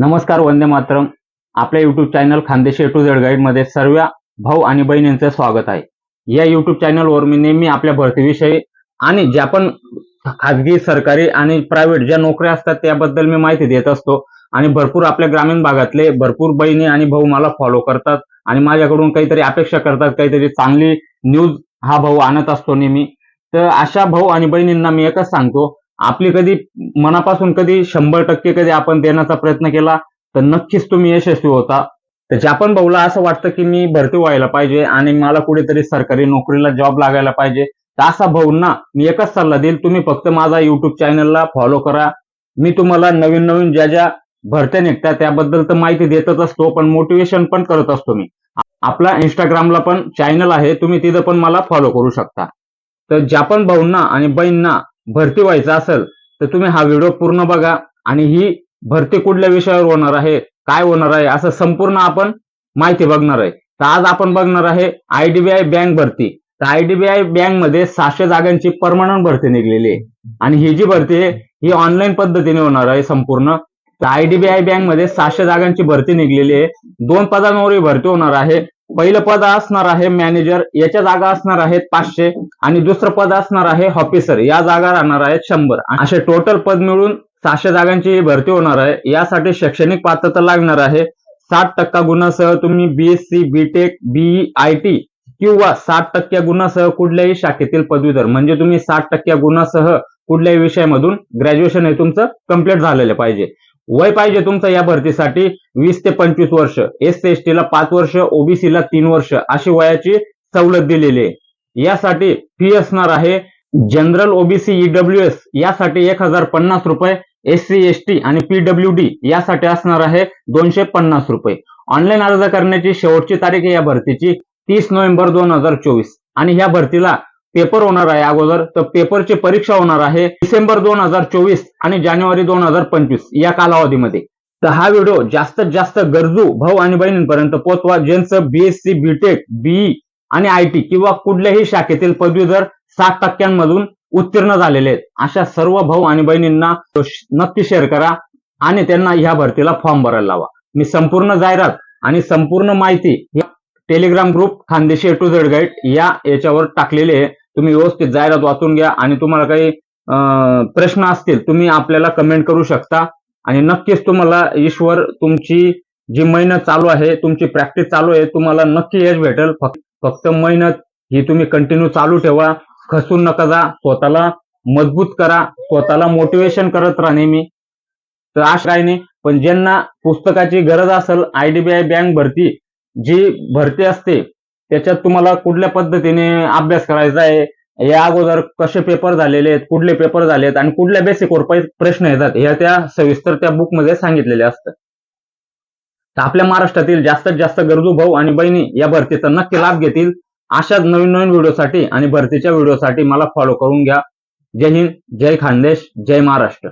नमस्कार वंदे मातरम. आपल्या YouTube channel Khandeshi to Z गाईडमध्ये सर्व भाऊ आणि बहिणींचं स्वागत आहे. या युट्यूब चॅनलवर मी नेहमी आपल्या भरतीविषयी आणि ज्या पण खाजगी सरकारी आणि प्रायव्हेट ज्या नोकऱ्या असतात त्याबद्दल मी माहिती देत असतो. आणि भरपूर आपल्या ग्रामीण भागातले भरपूर बहिणी आणि भाऊ मला फॉलो करतात आणि माझ्याकडून काहीतरी अपेक्षा करतात काहीतरी चांगली न्यूज हा भाऊ आणत असतो नेहमी. तर अशा भाऊ आणि बहिणींना मी एकच सांगतो आपली कधी मनापासून कधी शंभर टक्के कधी आपण देण्याचा प्रयत्न केला तर नक्कीच तुम्ही यशस्वी होता. तर जपान भाऊला असं वाटतं की मी भरती व्हायला पाहिजे आणि मला कुठेतरी सरकारी नोकरीला जॉब लागायला पाहिजे. तर असा भाऊंना मी एकच सल्ला देईल तुम्ही फक्त माझा युट्यूब चॅनलला फॉलो करा. मी तुम्हाला नवीन नवीन ज्या ज्या भरत्या निघतात त्याबद्दल तर माहिती देतच असतो पण मोटिवेशन पण करत असतो मी. आपला इंस्टाग्रामला पण चॅनल आहे तुम्ही तिथं पण मला फॉलो करू शकता. तर ज्या भाऊंना आणि बहीणना भरती व्हायचं असेल तर तुम्ही हा व्हिडिओ पूर्ण बघा आणि ही भरती कुठल्या विषयावर होणार आहे काय होणार आहे असं संपूर्ण आपण माहिती बघणार आहे. तर आज आपण बघणार आहे आयडीबीआय बँक भरती. तर आयडीबीआय बँकमध्ये सहाशे जागांची परमनंट भरती निघलेली आहे. आणि ही जी भरती आहे ही ऑनलाईन पद्धतीने होणार आहे संपूर्ण. तर आयडीबीआय बँकमध्ये सहाशे जागांची भरती निघलेली आहे. दोन पदांवर ही भरती होणार आहे. पहिलं पद असणार आहे मॅनेजर याच्या जागा असणार आहेत पाचशे आणि दुसरं पद असणार आहे ऑफिसर या जागा राहणार आहेत शंभर. असे टोटल पद मिळून सहाशे जागांची भरती होणार आहे. यासाठी शैक्षणिक पात्रता लागणार आहे. साठ टक्का गुणासह तुम्ही BSc BTech BE I T किंवा साठ टक्क्या गुणासह कुठल्याही शाखेतील पदवीधर. म्हणजे तुम्ही साठ टक्क्या गुणासह कुठल्याही विषयामधून ग्रॅज्युएशन हे तुमचं कंप्लीट झालेलं पाहिजे. वय पाहिजे तुमचं या भरतीसाठी वीस ते पंचवीस वर्ष. एस सी एस ला पाच वर्ष ओबीसी ला तीन वर्ष अशी वयाची सवलत दिलेली आहे. यासाठी फी असणार आहे जनरल ओबीसी ईडब्ल्यू एस यासाठी एक हजार पन्नास रुपये एस सी एस टी आणि पीडब्ल्यू डी यासाठी असणार आहे दोनशे पन्नास रुपये. ऑनलाईन अर्ज करण्याची शेवटची तारीख या भरतीची तीस नोव्हेंबर दोन हजार चोवीस. आणि या भरतीला पेपर होणार आहे अगोदर. तर पेपरची परीक्षा होणार आहे डिसेंबर दोन हजार चोवीस आणि जानेवारी दोन हजार पंचवीस या कालावधीमध्ये. तर हा व्हिडिओ जास्तीत जास्त गरजू भाऊ आणि बहिणींपर्यंत पोहोचवा ज्यांचं बीएससी बीटेक बीई आणि आय टी किंवा कुठल्याही शाखेतील पदवीधर सात टक्क्यांमधून उत्तीर्ण झालेले आहेत. अशा सर्व भाऊ आणि बहिणींना नक्की शेअर करा आणि त्यांना ह्या भरतीला फॉर्म भरायला लावा. मी संपूर्ण जाहिरात आणि संपूर्ण माहिती Telegram group Khandeshi A to Z guide या याच्यावर टाकलेले आहे. तुम्ही व्यवस्थित जाहिरात वाचून घ्या आणि तुम्हाला काही प्रश्न असतील तुम्ही आपल्याला कमेंट करू शकता. आणि नक्कीच तुम्हाला ईश्वर तुमची जी मेहनत चालू आहे तुमची प्रॅक्टिस चालू आहे तुम्हाला नक्की यश भेटेल. फक्त फक्त मेहनत ही तुम्ही कंटिन्यू चालू ठेवा. खसून नका जा. स्वतःला मजबूत करा. स्वतःला मोटिवेशन करत राहा नेहमी. तर अशा काही नाही पण ज्यांना पुस्तकाची गरज असेल आयडीबीआय बँक भरती जी भरती असते त्याच्यात तुम्हाला कुठल्या पद्धतीने अभ्यास करायचा आहे? या अगोदर कसे पेपर झालेले आहेत? कुठले पेपर झाले आहेत आणि कुठल्या बेसिकवर प्रश्न येतात? ह्या त्या सविस्तर त्या बुकमध्ये सांगितलेले असतात तर आपल्या महाराष्ट्रातील जास्तीत जास्त गरजू भाऊ आणि बहिणी या भरतीचा नक्की लाभ घेतील अशाच नवीन नवीन व्हिडिओसाठी आणि भरतीच्या व्हिडिओसाठी मला फॉलो करून घ्या. जय हिंद जय खानदेश जय महाराष्ट्र.